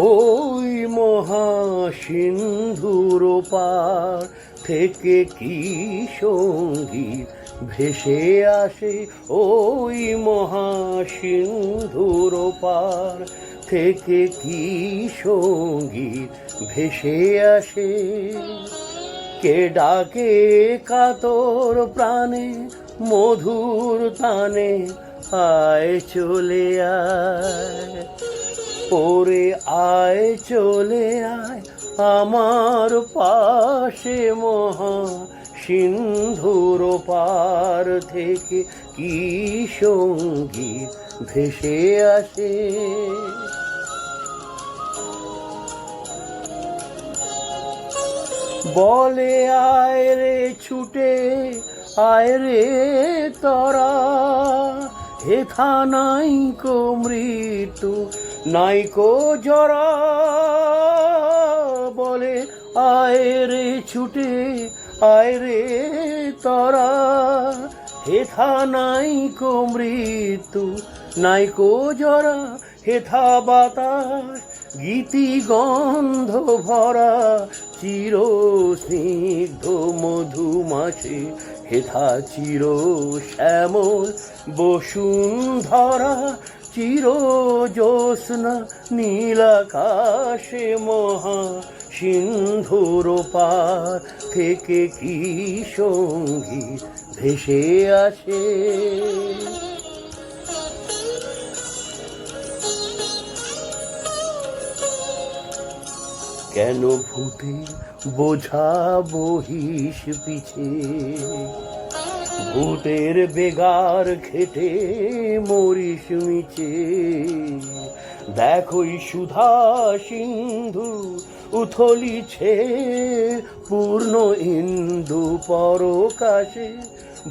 ওই মহাসিন্ধুর পার থেকে কি সংগীত ভেসে আসে? ওই মহাসিন্ধুর পার থেকে কি সংগীত ভেসে আসে? কে ডাকে কাতর প্রাণে, মধুর তানে আয় চলে আয়। ওরে আয়, চলে আয় আমার পাশে মহা সিন্ধুর পার থেকে কি সংগীত ভেসে আসে? বলে, আয় রে ছুটে, আয় রে তরা। হেথা নাই কো মৃত্যু, নাই কো জরা। বলে, আয় রে ছুটে, আয় রে তরা। হেথা নাই কো মৃত্যু, নাই কো জরা। হেথা বাতাস, গীতি গন্ধ ভরা। চির স্নিগ্ধ হেথা চির শ্যামল, বসুন্ধরা চির জ্যোৎস্না, নীলাকাশে মহা সিন্ধুর পার থেকে কি সঙ্গী ভেসে আসে? কেন ভূতে বোঝা বহিস পিছে? ভূতের বেগার খেটে মরিস মিছে। দেখোই সুধা সিন্ধু উথলিছে পূর্ণ ইন্দু পরকাশে।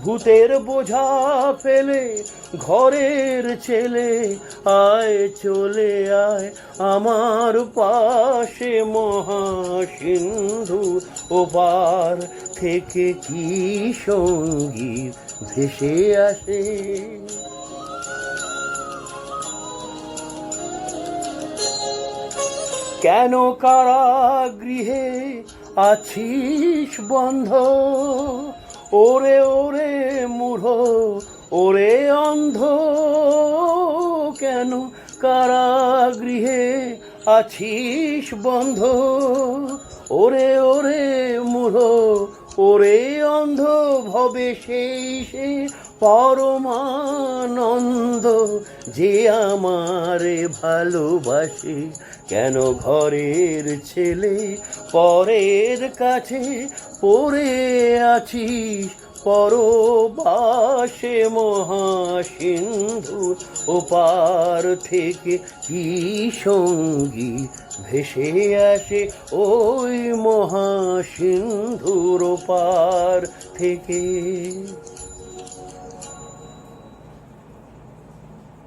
ভূতের বোঝা ফেলে, ঘরের ছেলে আয়, চলে আয়। আমার পাশে মহাসিন্ধু, ওপার থেকে কি সংগীত ভেসে আসে? কেন কারা গৃহে আছিস বন্ধ? ওরে ওরে মূঢ় ওরে অন্ধ কেন কারাগৃহে আছিস বন্ধ? ওরে ওরে মূঢ় ওরে অন্ধ ভবে সেই সে পরমানন্দ যে আমারে ভালোবাসে। কেন ঘরের ছেলে পরের কাছে পড়ে আছিস? পরবাসে মহাসিন্ধু ওপার থেকে কি সঙ্গী ভেসে আসে ওই মহাসিন্ধুর পার থেকে?